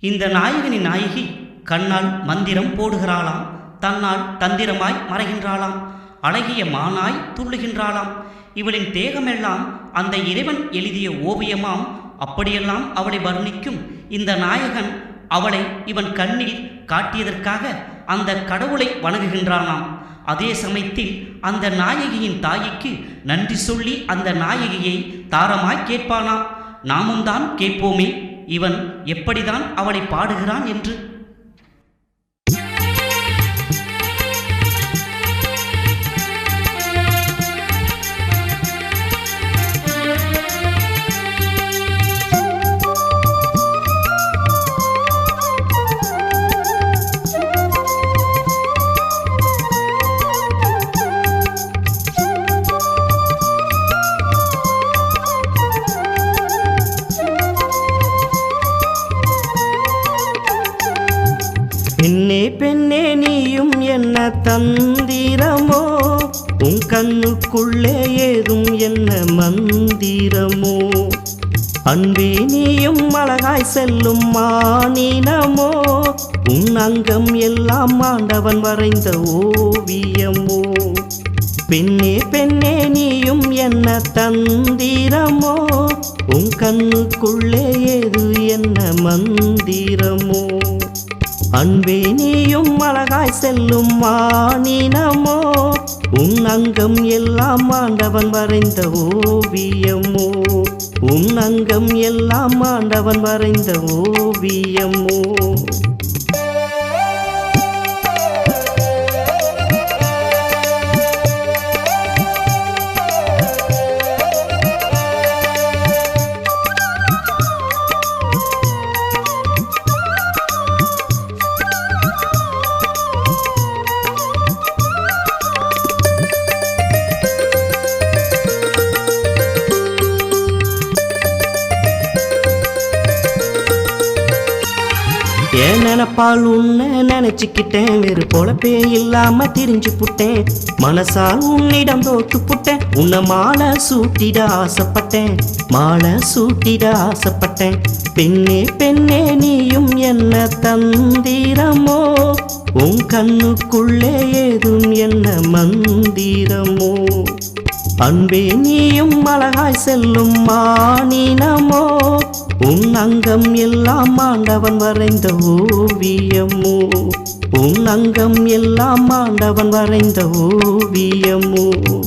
இந்த நாயகனின் நாயகி கண்ணால் மந்திரம் போடுகிறாளாம் தன்னால் தந்திரமாய் மறைகின்றாளாம் அழகிய மானாய் துள்ளுகின்றாளாம். இவளின் தேகமெல்லாம் அந்த இறைவன் எழுதிய ஓவியமாம். அப்படியெல்லாம் அவளை வர்ணிக்கும் இந்த நாயகன் அவளை இவன் கண்ணில் காட்டியதற்காக அந்த கடவுளை வணங்குகின்றானாம். அதே சமயத்தில் அந்த நாயகியின் தாய்க்கு நன்றி சொல்லி அந்த நாயகியை தாரமாய் கேட்பானாம். நாமும் தான் கேட்போமே இவன் எப்படிதான் அவளை பாடுகிறான் என்று பெண்ணே பெண்ணே நீயும் என்ன தந்திரமோ? உன் கண்ணுக்குள்ளே ஏதும் என்ன மந்திரமோ? அன்பே நீயும் அழகாய் செல்லும் மானினமோ? உன் அங்கம் எல்லாம் ஆண்டவன் வரைந்த ஓவியமோ? பெண்ணே பெண்ணே நீயும் என்ன தந்திரமோ? உன் கண்ணுக்குள்ளே ஏது என்ன மந்திரமோ? அன்பே நீயும் அழகாய் செல்லும் மானினமோ உன் அங்கம் எல்லாம் ஆண்டவன் வரைந்த ஓவியமோ? உன் அங்கம் எல்லாம் ஆண்டவன் வரைந்த ஓவியமோ? ஏன் நினப்பால் உன்னை நினைச்சுக்கிட்டேன்? வேறு பொழப்பே இல்லாம திரிஞ்சு புட்டேன். மனசால் உன்னிடம் தோத்து புட்டேன். உன்னை மாலை சூட்டிட ஆசைப்பட்டேன். மாலை சூட்டிட ஆசைப்பட்டேன். பெண்ணே பெண்ணே நீயும் என்ன தந்திரமோ? உன் கண்ணுக்குள்ளே ஏதும் என்ன மந்திரமோ? அன்பே நீயும் அழகாய் செல்லும் மானினமோ? உன் அங்கம் எல்லாம் ஆண்டவன் வரைந்த ஓவியமோ? உன் அங்கம் எல்லாம் ஆண்டவன் வரைந்த ஓவியமோ?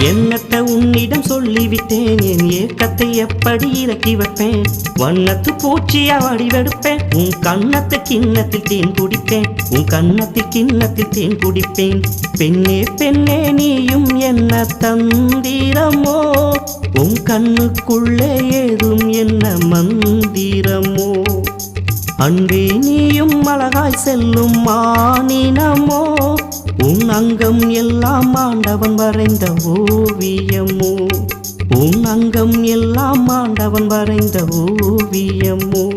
என்னத்தை உன்னிடம் சொல்லிவிட்டேன். என் ஏக்கத்தை எப்படி இறக்கி வைப்பேன்? வண்ணத்து பூச்சியா வடிவெடுப்பேன். உன் கண்ணத்து கிண்ணத்தில் தேன் குடிப்பேன். உன் கண்ணத்தில் கிண்ணத்தில் தேன் குடிப்பேன். பெண்ணே பெண்ணே நீயும் என்ன தந்திரமோ? உன் கண்ணுக்குள்ளே ஏதும் என்ன மந்திரமோ? அன்பே நீயும் அழகாய் செல்லும் மானினமோ? உன் அங்கம் எல்லாம் ஆண்டவன் வரைந்த ஓவியமோ. உன் அங்கம் எல்லாம் ஆண்டவன் வரைந்த ஓவியமோ.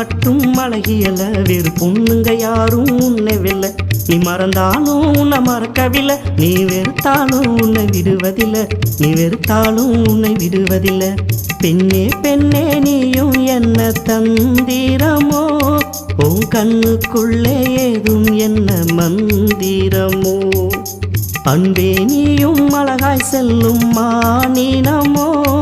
மட்டும் அழகியல வேறு பொண்ணுங்க யாரும் உன்னை வெல்ல. நீ மறந்தாலும் உன்னை மறக்கவில்லை நீ வெறுத்தாலும் உன்னை விடுவதில்லை. நீ வெறுத்தாலும் உன்னை விடுவதில்லை. பெண்ணே பெண்ணே நீயும் என்ன தந்திரமோ? உன் கண்ணுக்குள்ளே ஏதும் என்ன மந்திரமோ? அன்பே நீயும் அழகாய் செல்லும் மானினமோ?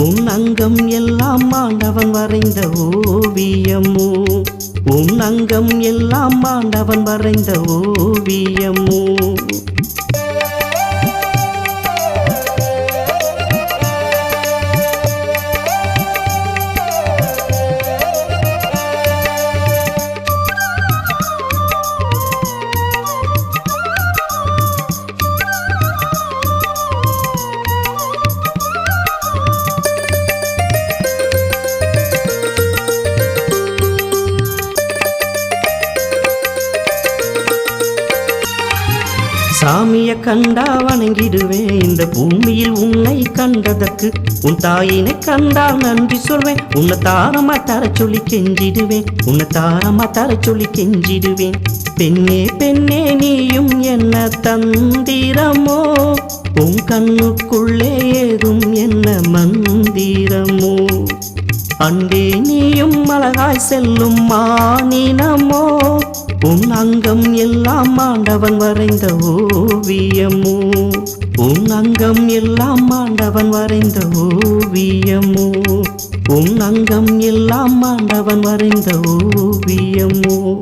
உன் அங்கம் எல்லாம் ஆண்டவன் வரைந்த ஓவியமோ. உன் அங்கம் எல்லாம் ஆண்டவன் வரைந்த ஓவியமோ. சாமிய கண்டா வணங்கிடுவேன் இந்த பூமியில் உன்னை கண்டதற்கு உன் தாயினை கண்டா நன்றி சொல்வேன். உன்னை தாரமா தர சொல்லி கெஞ்சிடுவேன். உன்னை தாரமா தர சொல்லி கெஞ்சிடுவேன். பெண்ணே பெண்ணே நீயும் என்ன தந்திரமோ? உன் கண்ணுக்குள்ளே ஏதும் என்ன மந்திரமோ? அண்டே நீயும் அழகாய் செல்லும் மானினமோ உன் அங்கம் எல்லாம் ஆண்டவன் வரைந்த ஓவியமோ? உன் அங்கம் எல்லாம் ஆண்டவன் வரைந்த ஓவியமோ? உன் அங்கம் எல்லாம் ஆண்டவன் வரைந்த ஓவியமோ?